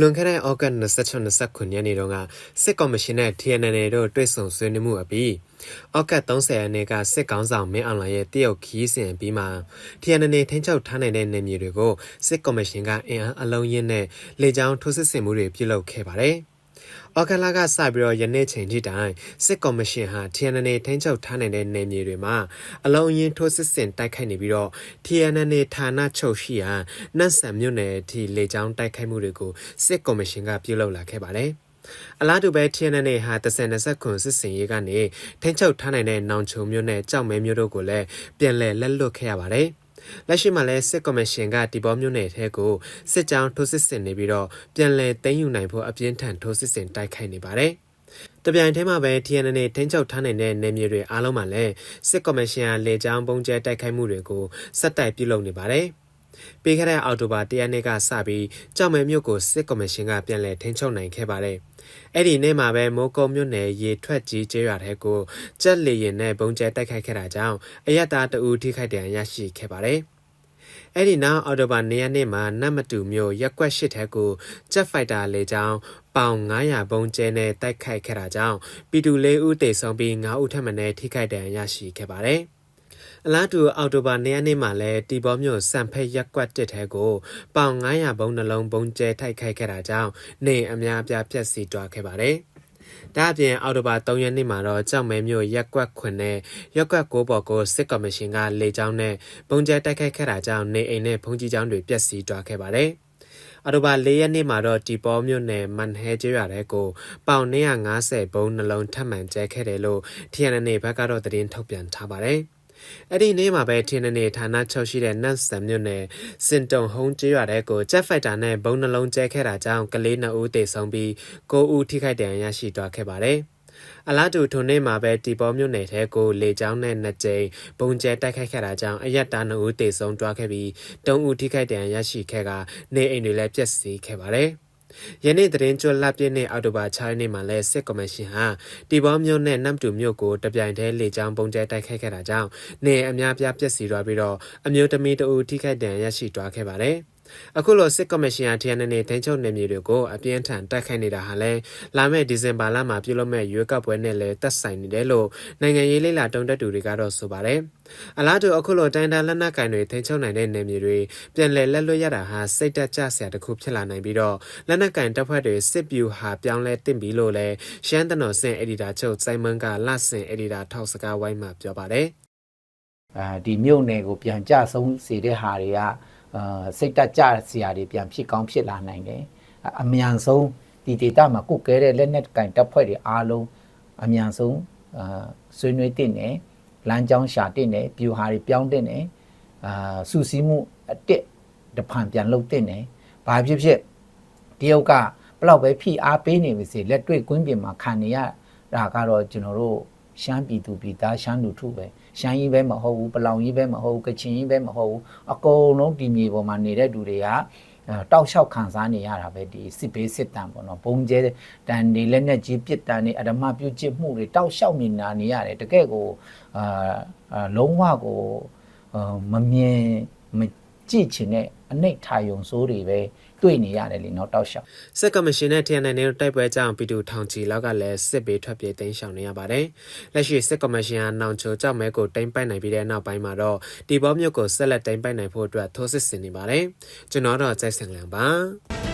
လွန်ခဲ့တဲ့ဩဂတ်26-29ရက်နေ့တုန်းကစစ်ကော်မရှင်နဲ့ TNN တို့တွေ့ဆုံဆွေးနွေးမှုအပြီးဩဂတ်30ရက်နေ့ကစစ်ကောင်းဆောင်မင်းအောင်လှိုင်ရဲ့တရုတ်ခီးစဉ်ပြီးမှ TNN ထိန်းချုပ်ထားနိုင်တဲ့နေမြေတွေကိုစစ်ကော်မရှင်ကအင်အားအလုံးရင်းနဲ့လေကြောင်းထိုးစစ်ဆင်မှုတွေပြုလုပ်ခဲ့ပါတယ်။ ဩဂတ်လကစပြီးတော့ယနေ့ချိန်ထိတိုင်စစ်ကော်မရှင်ဟာ TNN ထိန်းချုပ်ထားနိုင်တဲ့နေမြေတွေမှာအလုံးရင်းထိုးစစ်ဆင်တိုက်ခိုက်နေပြီးတော့ TNN ဌာနချုပ်ရှိရာနတ်ဆန်မြို့နယ်အထိလေကြောင်းတိုက်ခိုက်မှုတွေကိုစစ်ကော်မရှင်ကပြုလုပ်လာခဲ့ပါတယ်။အလားတူပဲ TNN ဟာ30ခုစစ်စင်ရေးကနေထိန်းချုပ်ထားနိုင်တဲ့နောင်ချုံမြို့နဲ့ကြောက်မဲမြို့တို့ကိုလည်းပြန်လည်လက်လွတ်ခဲ့ရပါတယ်။ လက်ရှိမှာလည်းစစ်ကော်မရှင်ကဒီဘောမျိုးနယ်ထဲကိုစစ်ကြောင်းထိုးစစ်ဆင်နေပြီးတော့ပြန်လည်သိမ်းယူနိုင်ဖို့အပြင်းထန်ထိုးစစ်ဆင်တိုက်ခိုက်နေပါတယ်။တပြိုင်တည်းမှာပဲ TNN ထိန်းချုပ်ထားနိုင်တဲ့နယ်မြေတွေအားလုံးမှာလည်းစစ်ကော်မရှင်ကလေကြောင်းပုံကျဲတိုက်ခိုက်မှုတွေကိုစက်တိုက်ပြုလုပ်နေပါတယ်။ ပြီးခဲ့တဲ့အောက်တိုဘာ၁ရက်နေ့ကစပြီးကြောင်မဲမြို့ကိုစစ်ကော်မရှင်ကပြန်လည်ထိန်းချုပ်နိုင်ခဲ့ပါတယ်။အဲ့ဒီနေ့မှာပဲမိုးကုံမြို့နယ်ရေထွက်ကြီးကျေးရွာထဲကိုကြက်လီရင်နဲ့ဘုံကျဲတိုက်ခိုက်ခဲ့တာကြောင့်အယက်သားတအူထိခိုက်ဒဏ်ရာရရှိခဲ့ပါတယ်။အဲ့ဒီနောက်အော်တိုဘာနေရနေ့မှာနတ်မတူမျိုးရက်ကွက်ရှစ်ထက်ကိုဂျက်ဖိုက်တာလေကြောင်းပေါင်900ဘုံကျဲနဲ့တိုက်ခိုက်ခဲ့တာကြောင့်ပီတူ၄ဦးတေဆုံးပြီး9ဦးထပ်မံထိခိုက်ဒဏ်ရာရရှိခဲ့ပါတယ်။ အလားတူအော်တိုဘာနေ့ရက်နေ့မှာလည်းတီဘောမြို့စံဖက်ရက်ကွက်တစ်ထဲကိုပေါင်900ဘုံနှလုံးဘုံကျဲထိုက်ခိုက်ခဲ့တာကြောင့်နေအများအပြားပြက်စီးသွားခဲ့ပါတယ်။ဒါအပြင်အော်တိုဘာ3ရက်နေ့မှာတော့ကြောက်မဲမြို့ရက်ကွက်ခွင်နဲ့ရက်ကွက်ကိုပေါ်ကိုစစ်ကော်မရှင်ကလေကြောင်းနဲ့ပုံကျဲတိုက်ခိုက်ခဲ့တာကြောင့်နေအိမ်နဲ့ဖုန်ကြီးကျောင်းတွေပျက်စီးသွားခဲ့ပါတယ်။အော်တိုဘာ၄ရက်နေ့မှာတော့တီပေါ်မြို့နယ်မန်ဟဲကျွော်ရဲကိုပေါင်250ဘုံနှလုံးထပ်မံကျဲခဲ့တယ်လို့ TNN ဘက်ကတော့သတင်းထုတ်ပြန်ထားပါတယ်။ အဲ့ဒီနေ့မှာပဲထင်းနေဌာနချုပ်ရှိတဲ့နတ်ဆန်မြို့နယ်စင်တုံဟုံးကျေးရွာတဲ့ကိုဂျက်ဖိုက်တာနဲ့ဘုံနှလုံးကျဲခဲ့တာကြောင့်ကလေး2ဦးသေဆုံးပြီး9ဦးထိခိုက်ဒဏ်ရာရရှိသွားခဲ့ပါတယ်။အလားတူထုံနေ့မှာပဲတီပေါ်မြို့နယ်ထဲကိုလေကြောင်းနဲ့နှစ်ကြိမ်ပုံကျဲတိုက်ခိုက်ခဲ့တာကြောင့်အယက်တာ2ဦးသေဆုံးသွားခဲ့ပြီး3ဦးထိခိုက်ဒဏ်ရာရရှိခဲ့ကနေအိမ်တွေလည်းပျက်စီးခဲ့ပါတယ်။ ယနေ့သတင်းကျွလပြည့်နေ့အောက်တိုဘာ6ရက်နေ့မှာလဲစစ်ကော်မရှင်ဟာတီဘောမြို့နဲ့နမ်တူမြို့ကိုတပြိုင်တည်းလေကြောင်းပုံကျဲတိုက်ခိုက်ခဲ့တာကြောင့်နေအများပြားပျက်စီးသွားပြီးတော့အမျိုးသမီးတအူထိခိုက်ဒဏ်ရရှိသွားခဲ့ပါတယ် အခုလိုစစ်ကော်မရှင်အထက်အနေနဲ့တင်းချုပ်နေမျိုးတွေကိုအပြင်းထန်တိုက်ခိုက်နေတာဟာလဲလာမယ့်ဒီဇင်ဘာလမှာပြုလုပ်မဲ့ရွေးကောက်ပွဲနဲ့လည်းသက်ဆိုင်နေတယ်လို့နိုင်ငံရေးလေးလာတုံးတက်သူတွေကတော့ဆိုပါတယ်။အလားတူအခုလိုတိုင်းတန်းလက်နက်ကင်တွေတင်းချုပ်နိုင်တဲ့နေမျိုးတွေပြန်လည်လက်လွတ်ရတာဟာစိတ်တက်ကြစရာတစ်ခုဖြစ်လာနိုင်ပြီးတော့လက်နက်ကင်တပ်ဖွဲ့တွေစစ်ဗျူဟာပြောင်းလဲတင့်ပြီးလို့လဲရှမ်းတနော်စင်အက်ဒီတာချုပ်စိုင်းမန်းကလဆင်အက်ဒီတာထောက်စကားဝိုင်းမှာပြောပါတယ်။အဲဒီမြို့နယ်ကိုပြန်ကြဆုံးစေတဲ့ဟာတွေက အာစိတ်တက်ကြစရာတွေပြန်ဖြစ်ကောင်းဖြစ်လာနိုင်တယ်အမြန်ဆုံးဒီဒေတာမှာကုတ်ကဲတဲ့လက်နက်ကင်တပ်ဖွဲ့တွေအားလုံးအမြန်ဆုံးအာဆွေးနွေးတင်တယ်လမ်းကြောင်းရှာတင်တယ်ပြူဟာတွေပြောင်းတင်တယ်အာစူစီးမှုအတက်တဖန်ပြန်လုပ်တင်တယ်ဘာဖြစ်ဖြစ်တရုတ်ကဘလောက်ပဲဖိအားပေးနေပါစေလက်တွေ့ကွင်းပြင်မှာခံနေရတာကတော့ကျွန်တော်တို့ ရှမ်းပြည်သူပြည်သားရှမ်းလူထုပဲရှမ်းကြီးပဲမဟုတ်ဘူးပလောင်ကြီးပဲမဟုတ်ဘူးကချင်ကြီးပဲမဟုတ်ဘူးအကုန်လုံးဒီမြေပေါ်မှာနေတဲ့လူတွေကတောက်လျှောက်ခံစားနေရတာပဲဒီစစ်ဘေးစစ်တမ်းပေါ့နော်ဘုံကျဲတန်နေလက်နဲ့ကြီးပြစ်တန်နေအဓမ္မပြုတ်ကျစ်မှုတွေတောက်လျှောက်နေတာနေရတယ်တကယ်ကိုအာလုံးဝကိုမမြင်မကြည့်ချင်တဲ့ အနှိတ်ထာယုံဆိုးတွေပဲတွေ့နေရတယ်လေနော်တောက်လျှောက်စစ်ကမရှင်နဲ့ TNN တို့တိုက်ပွဲကြောင့်ပြည်သူထောင်ချီလောက်ကလည်းစစ်ဘေးထွက်ပြေးတိမ်းရှောင်နေရပါတယ်လက်ရှိစစ်ကမရှင်ဟာနောင်ချိုကြောက်မဲကိုတိမ်းပိုက်နိုင်ပြီးတဲ့နောက်ပိုင်းမှာတော့ဒီဘောမြို့ကိုဆက်လက်တိမ်းပိုက်နိုင်ဖို့အတွက်ထိုးစစ်ဆင်နေပါတယ်ကျွန်တော်တော့ကြိုက်စင်လန်ပါ